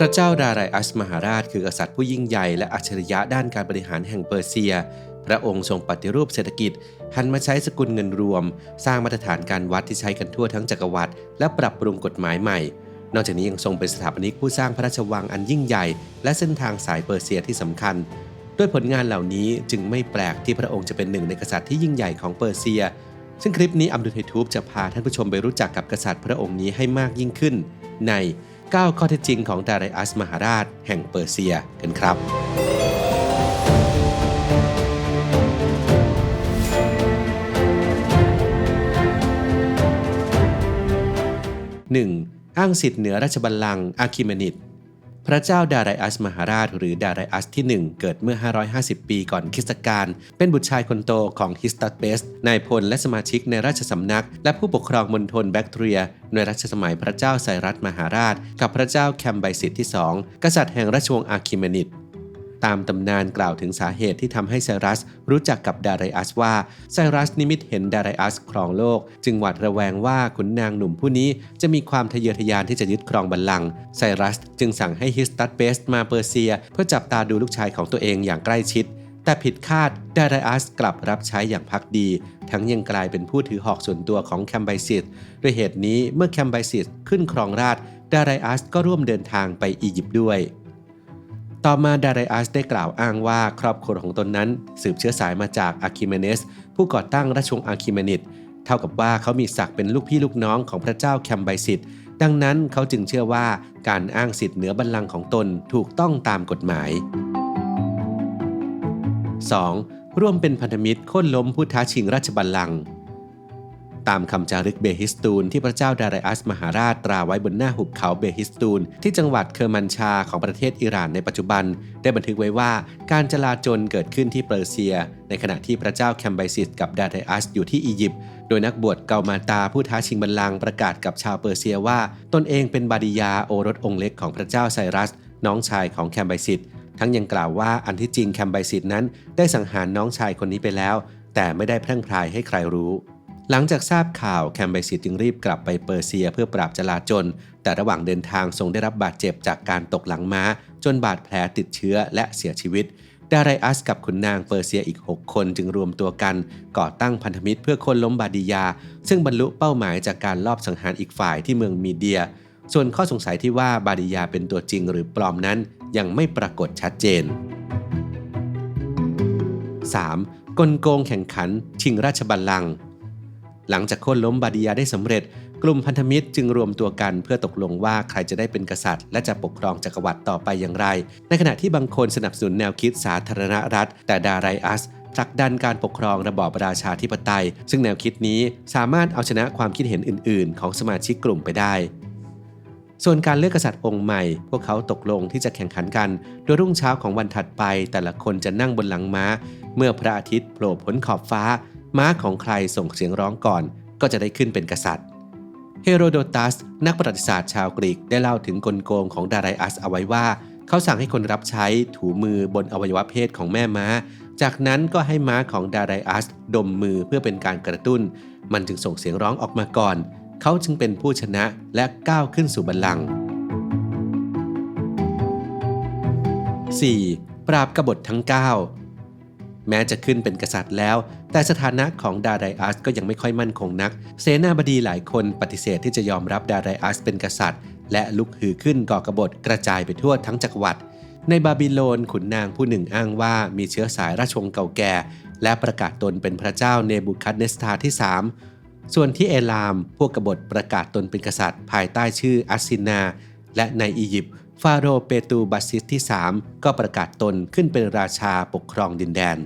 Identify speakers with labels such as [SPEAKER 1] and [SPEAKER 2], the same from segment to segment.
[SPEAKER 1] พระเจ้าดารายอัสมหาราชคือกษัตริย์ผู้ยิ่งใหญ่และอัจฉริยะด้านการบริหารแห่งเปอร์เซีย พระองค์ทรงปฏิรูปเศรษฐกิจ หันมาใช้สกุลเงินรวม สร้างมาตรฐานการวัดที่ใช้กันทั่วทั้งจักรวรรดิและปรับปรุงกฎหมายใหม่ นอกจากนี้ยังทรงเป็นสถาปนิกผู้สร้างพระราชวังอันยิ่งใหญ่ และเส้นทางสายเปอร์เซียที่สำคัญ ด้วยผลงานเหล่านี้จึงไม่แปลกที่พระองค์จะเป็นหนึ่งในกษัตริย์ที่ยิ่งใหญ่ของเปอร์เซีย ซึ่งคลิปนี้อัมดุลไททูบจะพาท่านผู้ชมไปรู้จักกับกษัตริย์พระองค์นี้ให้มากยิ่งขึ้นใน 9 ข้อเท็จจริงของดารายอัสมหาราช แห่งเปอร์เซียกันครับ 1. อ้างสิทธิ์เหนือราชบัลลังก์อาคิเมนิด พระเจ้าดารายอัสมหาราช หรือดารายอัสที่ 1 เกิดเมื่อ 550 ปีก่อนคริสตกาลเป็นบุตรชายคนโตของฮิสตัตเบสนายพลและสมาชิกในราชสำนัก และผู้ปกครองมณฑลแบคทีเรีย ในรัชสมัยพระเจ้าไซรัสมหาราช กับพระเจ้าแคมไบสิตที่ 2 กษัตริย์แห่งราชวงศ์อาคิเมนิด ตามตำนานกล่าวถึงสาเหตุที่ทำให้ไซรัสรู้จักกับดารายอัสว่าไซรัสนิมิตเห็นดารายอัสครองโลก จึงหวาดระแวงว่าขุนนางหนุ่มผู้นี้จะมีความทะเยอทะยานที่จะยึดครองบัลลังก์ไซรัสจึงสั่งให้ฮิสตัสเบสมาเปอร์เซีย เพื่อจับตาดูลูกชายของตัวเองอย่างใกล้ชิด แต่ผิดคาดดารายอัสกลับรับใช้อย่างพักดี ทั้งยังกลายเป็นผู้ถือหอกส่วนตัวของแคมไบซิสด้วยเหตุนี้เมื่อแคมไบซิสขึ้นครองราชดารายอัสก็ร่วมเดินทางไปอียิปต์ด้วย ต่อมาดารอัสได้กล่าวอ้างว่าครอบครัวของตนนั้น สืบเชื้อสายมาจากอาคิเมเนส ผู้ก่อตั้งราชวงศ์อาคิเมนิดเท่ากับว่าเขามีศักดิ์เป็นลูกพี่ลูกน้องของพระเจ้าแคมไบซิตดังนั้นเขาจึงเชื่อว่าการอ้างสิทธิ์เหนือบัลลังก์ของตนถูกต้องตามกฎหมาย 2. ร่วมเป็นพันธมิตรค่นล้มผู้ท้าชิงราชบัลลังก์ ตามคำจารึกเบฮิสตูนที่พระเจ้าดารายอัสมหาราชตราไว้บนหน้าหุบเขาเบฮิสตูน ที่จังหวัดเคอร์มันชาของประเทศอิหร่านในปัจจุบัน ได้บันทึกไว้ว่าการจลาจลเกิดขึ้นที่เปอร์เซีย ในขณะที่พระเจ้าแคมไบซิสกับดารายอัสอยู่ที่อียิปต์โดยนักบวชเกามาตาผู้ท้าชิงบัลลังก์ประกาศกับชาวเปอร์เซียว่า ตนเองเป็นบาดิยาโอรสองค์เล็กของพระเจ้าไซรัส น้องชายของแคมไบซิสทั้งยังกล่าวว่าอันที่จริงแคมไบซิสนั้น ได้สังหารน้องชายคนนี้ไปแล้ว แต่ไม่ได้แพร่งพรายให้ใครรู้ หลังจากทราบข่าวแคมไบซิสจึงรีบกลับไปเปอร์เซียเพื่อปราบจลาจล แต่ระหว่างเดินทางทรงได้รับบาดเจ็บจากการตกหลังม้า จนบาดแผลติดเชื้อและเสียชีวิตดารายอัสกับขุนนางเปอร์เซียอีก 6 คนจึงรวมตัวกัน ก่อตั้งพันธมิตรเพื่อคนล้มบาดิยา ซึ่งบรรลุเป้าหมายจากการลอบสังหารอีกฝ่ายที่เมืองมีเดีย ส่วนข้อสงสัยที่ว่าบาดิยาเป็นตัวจริงหรือปลอมนั้นยังไม่ปรากฏชัดเจน 3. กลโกงแข่งขัน ชิงราชบัลลังก์ หลังจากโค่นล้มบาดิยาได้สำเร็จ กลุ่มพันธมิตรจึงรวมตัวกันเพื่อตกลงว่าใครจะได้เป็นกษัตริย์ และจะปกครองจักรวรรดิต่อไปอย่างไร ในขณะที่บางคนสนับสนุนแนวคิดสาธารณรัฐ แต่ดารายอัสผลักดันการปกครองระบอบราชาธิปไตย ซึ่งแนวคิดนี้สามารถเอาชนะความคิดเห็นอื่น ๆ ของสมาชิกกลุ่มไปได้ส่วนการเลือกกษัตริย์องค์ใหม่ พวกเขาตกลงที่จะแข่งขันกัน โดยรุ่งเช้าของวันถัดไป แต่ละคนจะนั่งบนหลังม้า เมื่อพระอาทิตย์โผล่พ้นขอบฟ้า ม้าของใครส่งเสียงร้องก่อนก็จะได้ขึ้นเป็นกษัตริย์ เฮโรโดตัส นักประวัติศาสตร์ชาวกรีกได้เล่าถึงกลโกงของดารายอัสเอาไว้ว่า เขาสั่งให้คนรับใช้ถูมือบนอวัยวะเพศของแม่ม้า จากนั้นก็ให้ม้าของดารายอัสดมมือเพื่อเป็นการกระตุ้น มันจึงส่งเสียงร้องออกมาก่อน เขาจึงเป็นผู้ชนะและก้าวขึ้นสู่บัลลังก์ 4. ปราบกบฏทั้ง 9 แม้จะขึ้นเป็นกษัตริย์แล้ว แต่สถานะของดาไดอัสก็ยังไม่ค่อยมั่นคงนัก เสนาบดีหลายคนปฏิเสธที่จะยอมรับดาไดอัสเป็นกษัตริย์ และลุกฮือขึ้นก่อกบฏกระจายไปทั่วทั้งจักรวรรดิในบาบิโลนขุนนางผู้หนึ่งอ้างว่ามีเชื้อสายราชวงศ์เก่าแก่ และประกาศตนเป็นพระเจ้าเนบูคัดเนสตาที่ 3 ส่วนที่เอลาม พวกกบฏประกาศตนเป็นกษัตริย์ ภายใต้ชื่ออัสซินา และในอียิปต์ฟาโรห์เปตูบัสซิสที่ 3 ก็ประกาศตนขึ้นเป็นราชาปกครองดินแดน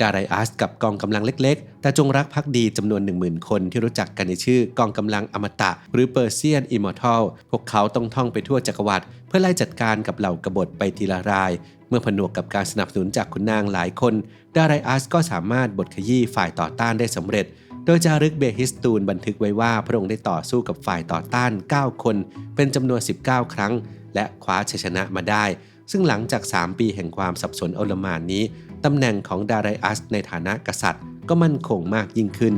[SPEAKER 1] ดารายอัสกับกองกำลังเล็กๆ แต่จงรักภักดีจำนวน 10,000 คนที่รู้จักกันในชื่อกองกำลังอมตะ หรือเปอร์เซียนอิมมอร์ทัลพวกเขาต้องท่องไปทั่วจักรวรรดิเพื่อไล่จัดการกับเหล่ากบฏไปทีละราย เมื่อผนวกกับการสนับสนุนจากขุนนางหลายคน ดารายอัสก็สามารถบทขยี้ฝ่ายต่อต้านได้สำเร็จโดยจารึกเบฮิสตูนบันทึกไว้ว่าพระองค์ได้ต่อสู้กับฝ่ายต่อต้าน 9 คน เป็นจำนวน 19 ครั้ง และคว้าชัยชนะมาได้ ซึ่งหลังจาก 3 ปีแห่งความสับสนโอลมานนี้ ตำแหน่งของดารายอัสในฐานะกษัตริย์ ก็มั่นคงมากยิ่งขึ้น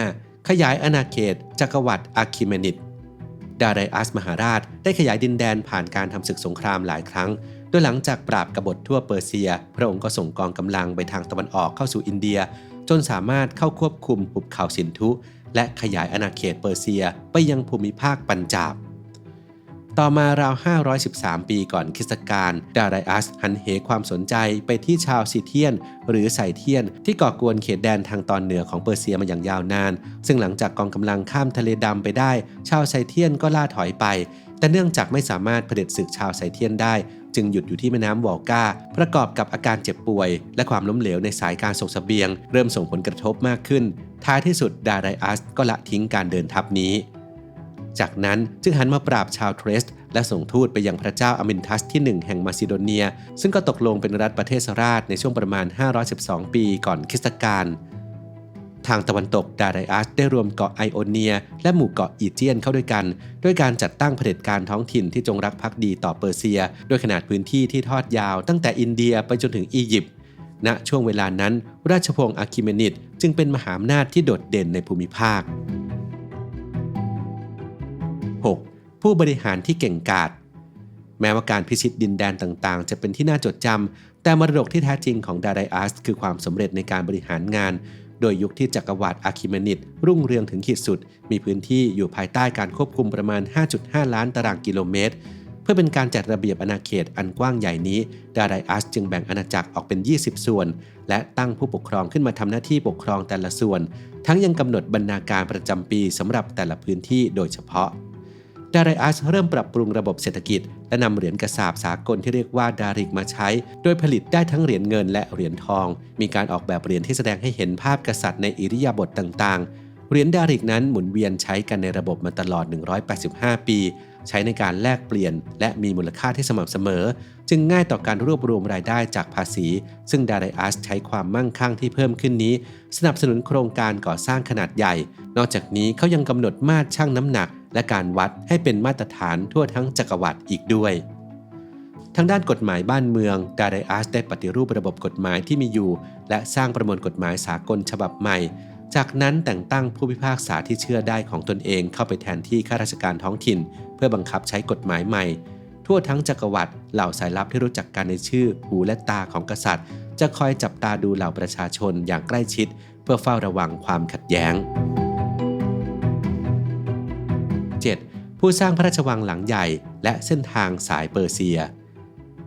[SPEAKER 1] 5. ขยายอาณาเขตจักรวรรดิอาคิเมนิดดาไรอัสมหาราชได้ขยายดินแดนผ่านการทำศึกสงครามหลายครั้ง โดยหลังจากปราบกบฏทั่วเปอร์เซีย พระองค์ก็ส่งกองกำลังไปทางตะวันออกเข้าสู่อินเดีย จนสามารถเข้าควบคุมหุบเขาสินธุ และขยายอาณาเขตเปอร์เซียไปยังภูมิภาคปัญจาบ ต่อมาราว 513 ปีก่อนคริสตกาลดาไรอัสหันเหความสนใจไปที่ชาวซีเทียน หรือไซเทียน ที่ก่อกวนเขตแดนทางตอนเหนือของเปอร์เซียมาอย่างยาวนาน ซึ่งหลังจากกองกำลังข้ามทะเลดำไปได้ ชาวไซเทียนก็ล่าถอยไป แต่เนื่องจากไม่สามารถเผด็จศึกชาวไซเทียนได้ จึงหยุดอยู่ที่แม่น้ำวอลกาประกอบกับอาการเจ็บป่วย และความล้มเหลวในสายการส่งเสบียง เริ่มส่งผลกระทบมากขึ้น ท้ายที่สุดดาไรอัสก็ละทิ้งการเดินทัพนี้ จากนั้นจึงหันมาปราบชาวเทรส และส่งทูตไปยังพระเจ้าอมินทัสที่ 1 แห่งมาซิโดเนีย ซึ่งก็ตกลงเป็นรัฐประเทศราชในช่วงประมาณ 512 ปีก่อนคริสตกาลทางตะวันตกดาไรอัสได้รวมเกาะไอโอเนีย และหมู่เกาะอีเจียนเข้าด้วยกัน ด้วยการจัดตั้งเผด็จการท้องถิ่นที่จงรักภักดีต่อเปอร์เซีย ด้วยขนาดพื้นที่ที่ทอดยาว ตั้งแต่อินเดียไปจนถึงอียิปต์ณช่วงเวลานั้น ราชวงศ์อาคิเมนิดจึงเป็นมหาอำนาจที่โดดเด่นในภูมิภาค 6. ผู้บริหารที่เก่งกาจแม้ว่าการพิชิตดินแดนต่างๆ จะเป็นที่น่าจดจำแต่มรดกที่แท้จริงของดาไดอัสคือความสำเร็จในการบริหารงาน โดยยุคที่จักรวรรดิอาคิเมนิดรุ่งเรืองถึงขีดสุด มีพื้นที่อยู่ภายใต้การควบคุมประมาณ 5.5 ล้านตารางกิโลเมตร เพื่อเป็นการจัดระเบียบอาณาเขตอันกว้างใหญ่นี้ ดาไดอัสจึงแบ่งอาณาจักรออกเป็น 20 ส่วน และตั้งผู้ปกครองขึ้นมาทำหน้าที่ปกครองแต่ละส่วน ทั้งยังกำหนดบรรณาการประจำปีสำหรับแต่ละพื้นที่โดยเฉพาะ ดาริอัสเริ่มปรับปรุงระบบเศรษฐกิจ และนำเหรียญกระสาบสากลที่เรียกว่าดาริกมาใช้ โดยผลิตได้ทั้งเหรียญเงินและเหรียญทอง มีการออกแบบเหรียญที่แสดงให้เห็นภาพกษัตริย์ในอิริยาบถต่างๆ เหรียญดาริกนั้นหมุนเวียนใช้กันในระบบมาตลอด 185 ปี ใช้ในการแลกเปลี่ยน และมีมูลค่าที่สม่ำเสมอ จึงง่ายต่อการรวบรวมรายได้จากภาษี ซึ่งดาไรอัสใช้ความมั่งคั่งที่เพิ่มขึ้นนี้ สนับสนุนโครงการก่อสร้างขนาดใหญ่ นอกจากนี้เขายังกำหนดมาตรชั่งน้ำหนัก และการวัดให้เป็นมาตรฐานทั่วทั้งจักรวรรดิอีกด้วยทางด้านกฎหมายบ้านเมือง ดาไดอัสได้ปฏิรูประบบกฎหมายที่มีอยู่ และสร้างประมวลกฎหมายสากลฉบับใหม่ จากนั้นแต่งตั้งผู้พิพากษาที่เชื่อได้ของตนเองเข้าไปแทนที่ข้าราชการท้องถิ่น พื่อบังคับใช้กฎหมายใหม่ ทั่วทั้งจักรวรรดิเหล่าสายลับที่รู้จักกันในชื่อหูและตาของกษัตริย์ จะคอยจับตาดูเหล่าประชาชนอย่างใกล้ชิด เพื่อเฝ้าระวังความขัดแย้ง 7. ผู้สร้างพระราชวังหลังใหญ่ และเส้นทางสายเปอร์เซีย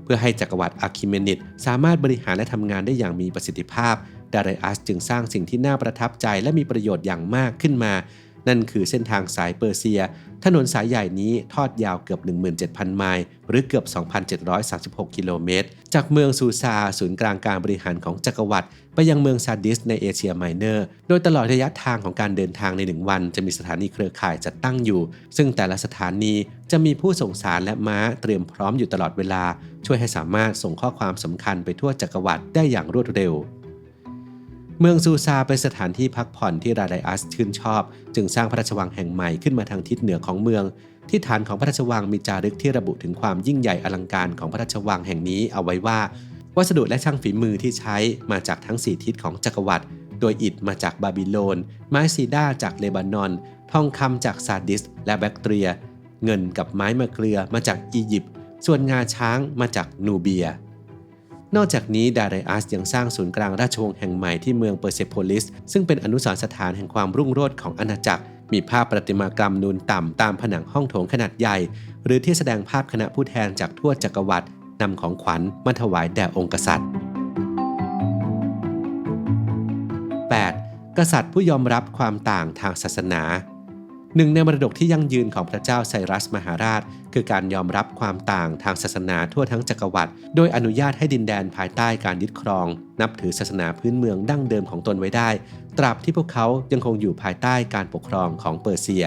[SPEAKER 1] เพื่อให้จักรวรรดิอาคิเมนิดสามารถบริหารและทำงานได้อย่างมีประสิทธิภาพดาไรอัสจึงสร้างสิ่งที่น่าประทับใจและมีประโยชน์อย่างมากขึ้นมา นั่นคือเส้นทางสายเปอร์เซีย ถนนสายใหญ่นี้ทอดยาวเกือบ 17,000 ไมล์ หรือเกือบ 2,736 กิโลเมตร จากเมืองซูซา ศูนย์กลางการบริหารของจักรวรรดิไปยังเมืองซาดิสในเอเชียไมเนอร์ โดยตลอดระยะทางของการเดินทางในหนึ่งวัน จะมีสถานีเครือข่ายจัดตั้งอยู่ ซึ่งแต่ละสถานีจะมีผู้ส่งสารและม้าเตรียมพร้อมอยู่ตลอดเวลา ช่วยให้สามารถส่งข้อความสำคัญไปทั่วจักรวรรดิได้อย่างรวดเร็ว เมืองซูซาเป็นสถานที่พักผ่อนที่ราไดอัสชื่นชอบ จึงสร้างพระราชวังแห่งใหม่ขึ้นมาทางทิศเหนือของเมือง ที่ฐานของพระราชวังมีจารึกที่ระบุถึงความยิ่งใหญ่อลังการของพระราชวังแห่งนี้เอาไว้ว่า วัสดุและช่างฝีมือที่ใช้มาจากทั้งสี่ทิศของจักรวรรดิโดยอิฐมาจากบาบิโลน ไม้ซีดาจากเลบานอน ทองคำจากซาดิส และแบคเทีย เงินกับไม้มะเกลือมาจากอียิปต์ส่วนงาช้างมาจากนูเบีย นอกจากนี้ดาไรอัสยังสร้างศูนย์กลางราชวงศ์แห่งใหม่ที่เมืองเปอร์เซโพลิส ซึ่งเป็นอนุสรณ์สถานแห่งความรุ่งโรจน์ของอาณาจักร มีภาพประติมากรรมนูนต่ำตามผนังห้องโถงขนาดใหญ่ หรือที่แสดงภาพคณะผู้แทนจากทั่วจักรวรรดินำของขวัญมาถวายแด่องค์กษัตริย์ 8. กษัตริย์ผู้ยอมรับความต่างทางศาสนา หนึ่งในมรดกที่ยั่งยืนของพระเจ้าไซรัสมหาราช คือการยอมรับความต่างทางศาสนาทั่วทั้งจักรวรรดิโดยอนุญาตให้ดินแดนภายใต้การยึดครอง นับถือศาสนาพื้นเมืองดั้งเดิมของตนไว้ได้ ตราบที่พวกเขายังคงอยู่ภายใต้การปกครองของเปอร์เซีย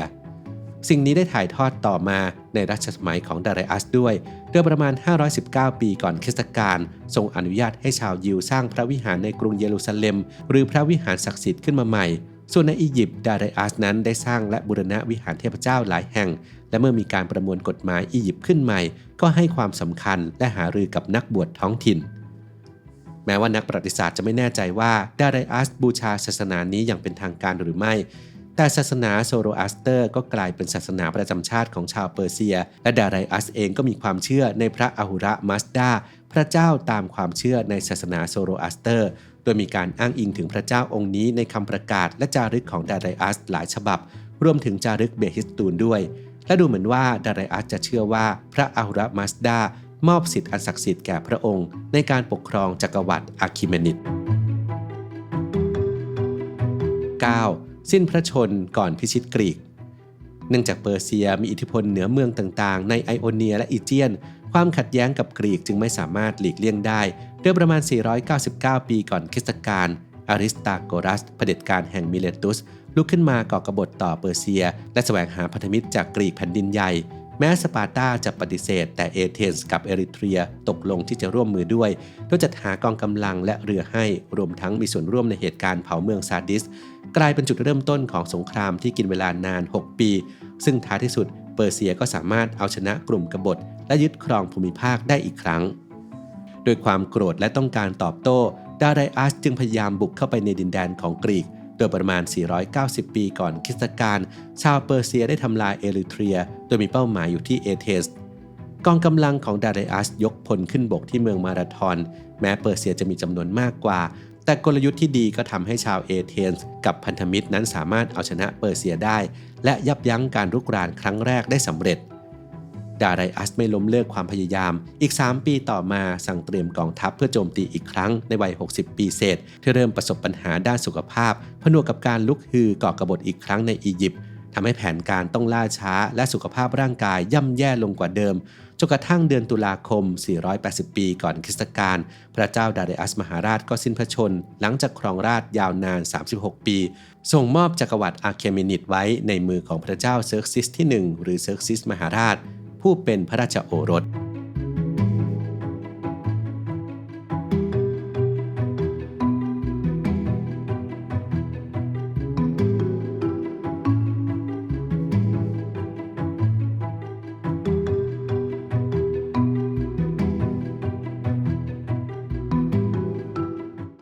[SPEAKER 1] สิ่งนี้ได้ถ่ายทอดต่อมาในรัชสมัยของดารอัสด้วยโดยประมาณ 519 ปีก่อนคริสตกาลทรงอนุญาตให้ชาวยิวสร้างพระวิหารในกรุงเยรูซาเล็ม หรือพระวิหารศักดิ์สิทธิ์ขึ้นมาใหม่ ส่วนในอียิปต์ดาไรอัสนั้นได้สร้างและบูรณะวิหารเทพเจ้าหลายแห่ง และเมื่อมีการประมวลกฎหมายอียิปต์ขึ้นใหม่ ก็ให้ความสำคัญและหารือกับนักบวชท้องถิ่น แม้ว่านักประวัติศาสตร์จะไม่แน่ใจว่าดาไรอัสบูชาศาสนานี้อย่างเป็นทางการหรือไม่ แต่ศาสนาโซโรอัสเตอร์ ก็กลายเป็นศาสนาประจำชาติของชาวเปอร์เซีย และดาไรอัสเองก็มีความเชื่อในพระอหุระมัสดาพระเจ้าตามความเชื่อในศาสนาโซโรอัสเตอร์ โดยมีการอ้างอิงถึงพระเจ้าองค์นี้ในคำประกาศและจารึกของดาไรอัสหลายฉบับ รวมถึงจารึกเบฮิสตูนด้วย และดูเหมือนว่าดาไรอัสจะเชื่อว่าพระอหุระมัสดามอบสิทธิ์อันศักดิ์สิทธิ์แก่พระองค์ ในการปกครองจักรวรรดิอาคิเมนิด 9. สิ้นพระชนก่อนพิชิตกรีก เนื่องจากเปอร์เซียมีอิทธิพลเหนือเมืองต่างๆ ในไอโอเนียและอีเจียน ความขัดแย้งกับกรีกจึงไม่สามารถหลีกเลี่ยงได้เมื่อประมาณ 499 ปีก่อนคริสตกาลอาริสตาโกรัสเผด็จการแห่งมิเลตุส ลุกขึ้นมาก่อกบฏต่อเปอร์เซีย และแสวงหาพันธมิตรจากกรีกแผ่นดินใหญ่ แม้สปาร์ตาจะปฏิเสธ แต่เอเธนส์กับเอริเทรียตกลงที่จะร่วมมือด้วยโดยจัดหากองกำลังและเรือให้รวมทั้งมีส่วนร่วมในเหตุการณ์เผาเมืองซาดิส กลายเป็นจุดเริ่มต้นของสงครามที่กินเวลานาน 6 ปี ซึ่งท้ายที่สุดเปอร์เซียก็สามารถเอาชนะกลุ่มกบฏ และยึดครองภูมิภาคได้อีกครั้ง โดยความโกรธและต้องการตอบโต้ดาไรอัสจึงพยายามบุกเข้าไปในดินแดนของกรีก โดยประมาณ 490 ปีก่อนคริสตกาลชาวเปอร์เซียได้ทำลายเอริเทรีย โดยมีเป้าหมายอยู่ที่เอเธนส์กองกำลังของดาไรอัสยกพลขึ้นบกที่เมืองมาราทอน แม้เปอร์เซียจะมีจำนวนมากกว่า แต่กลยุทธ์ที่ดีก็ทำให้ชาวเอเธนส์กับพันธมิตรนั้นสามารถเอาชนะเปอร์เซียได้ และยับยั้งการรุกรานครั้งแรกได้สำเร็จ ดาไรอัสไม่ล้มเลิกความพยายาม อีก 3 ปีต่อมาสั่งเตรียมกองทัพเพื่อโจมตีอีกครั้งในวัย 60 ปีเศษ ที่เริ่มประสบปัญหาด้านสุขภาพ ผนวกกับการลุกฮือก่อกบฏอีกครั้งในอียิปต์ทำให้แผนการต้องล่าช้า และสุขภาพร่างกายย่ำแย่ลงกว่าเดิมจนกระทั่งเดือนตุลาคม 480 ปีก่อนคริสตกาลพระเจ้าดาเรอัสมหาราชก็สิ้นพระชน หลังจากครองราชยาวนาน 36 ปี ส่งมอบจักรวรรดิอาร์เคเมนิดไว้ในมือของพระเจ้าเซิร์กซิสที่ 1 หรือเซิร์กซิสมหาราช ผู้เป็นพระราชโอรส